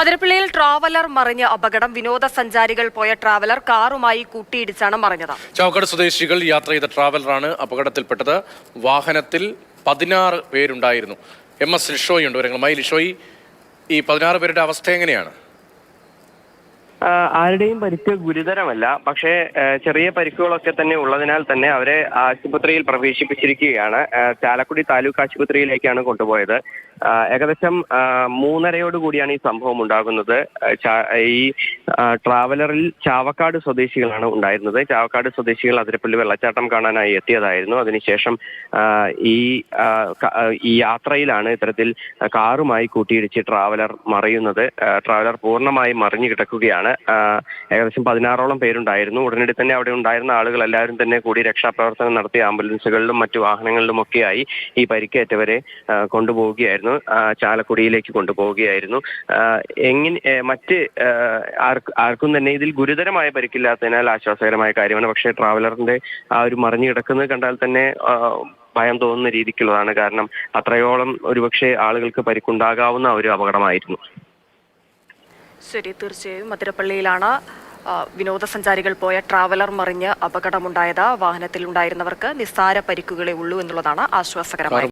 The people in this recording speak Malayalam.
അതിരപ്പള്ളിയിൽ ട്രാവലർ മറിഞ്ഞ അപകടം. വിനോദസഞ്ചാരികൾ പോയ ട്രാവലർ കാറുമായി കൂട്ടിയിടിച്ചാണ് മറിഞ്ഞത്. ചാവക്കാട് സ്വദേശികൾ യാത്ര ചെയ്ത ട്രാവലറാണ് അപകടത്തിൽപ്പെട്ടത്. വാഹനത്തിൽ പതിനാറ് പേരുണ്ടായിരുന്നു. എം എസ് ലിഷോയി ഉണ്ട് വിവരങ്ങളുമായി. ലിഷോയി ഈ പതിനാറ് പേരുടെ അവസ്ഥ എങ്ങനെയാണ്? ആരുടെയും പരിക്ക് ഗുരുതരമല്ല. പക്ഷേ ചെറിയ പരിക്കുകളൊക്കെ തന്നെ ഉള്ളതിനാൽ തന്നെ അവരെ ആശുപത്രിയിൽ പ്രവേശിപ്പിച്ചിരിക്കുകയാണ്. ചാലക്കുടി താലൂക്ക് ആശുപത്രിയിലേക്കാണ് കൊണ്ടുപോയത്. ഏകദേശം മൂന്നരയോട് കൂടിയാണ് ഈ സംഭവം ഉണ്ടാകുന്നത്. ഈ ട്രാവലറിൽ ചാവക്കാട് സ്വദേശികളാണ് ഉണ്ടായിരുന്നത്. ചാവക്കാട് സ്വദേശികൾ അതിരപ്പള്ളി വെള്ളച്ചാട്ടം കാണാനായി എത്തിയതായിരുന്നു. അതിനുശേഷം ഈ ഈ യാത്രയിലാണ് ഇത്തരത്തിൽ കാറുമായി കൂട്ടിയിടിച്ച് ട്രാവലർ മറിയുന്നത്. ട്രാവലർ പൂർണമായി മറിഞ്ഞു കിടക്കുകയാണ്. ഏകദേശം പതിനാറോളം പേരുണ്ടായിരുന്നു. ഉടനടി തന്നെ അവിടെ ഉണ്ടായിരുന്ന ആളുകൾ എല്ലാവരും തന്നെ കൂടി രക്ഷാപ്രവർത്തനം നടത്തി ആംബുലൻസുകളിലും മറ്റു വാഹനങ്ങളിലും ഒക്കെയായി ഈ പരിക്കേറ്റവരെ കൊണ്ടുപോവുകയായിരുന്നു. ആ, ചാലക്കുടിയിലേക്ക് കൊണ്ടുപോവുകയായിരുന്നു. എങ്ങനെ മറ്റ് ആർക്കും തന്നെ ഇതിൽ ഗുരുതരമായ പരിക്കില്ലാത്തതിനാൽ ആശ്വാസകരമായ കാര്യമാണ്. പക്ഷേ ട്രാവലറിന്റെ ആ ഒരു മറിഞ്ഞു കിടക്കുന്നത് കണ്ടാൽ തന്നെ ഭയം തോന്നുന്ന രീതിക്കുള്ളതാണ്. കാരണം അത്രയോളം ഒരുപക്ഷെ ആളുകൾക്ക് പരിക്കുണ്ടാകാവുന്ന ഒരു അപകടമായിരുന്നു. ശരി തീർച്ചയായും. മധുരപ്പള്ളിയിലാണ് വിനോദസഞ്ചാരികൾ പോയ ട്രാവലർ മറിഞ്ഞ് അപകടമുണ്ടായത്. വാഹനത്തിൽ ഉണ്ടായിരുന്നവർക്ക് നിസ്സാര പരിക്കുകളെ ഉള്ളൂ എന്നുള്ളതാണ് ആശ്വാസകരമായ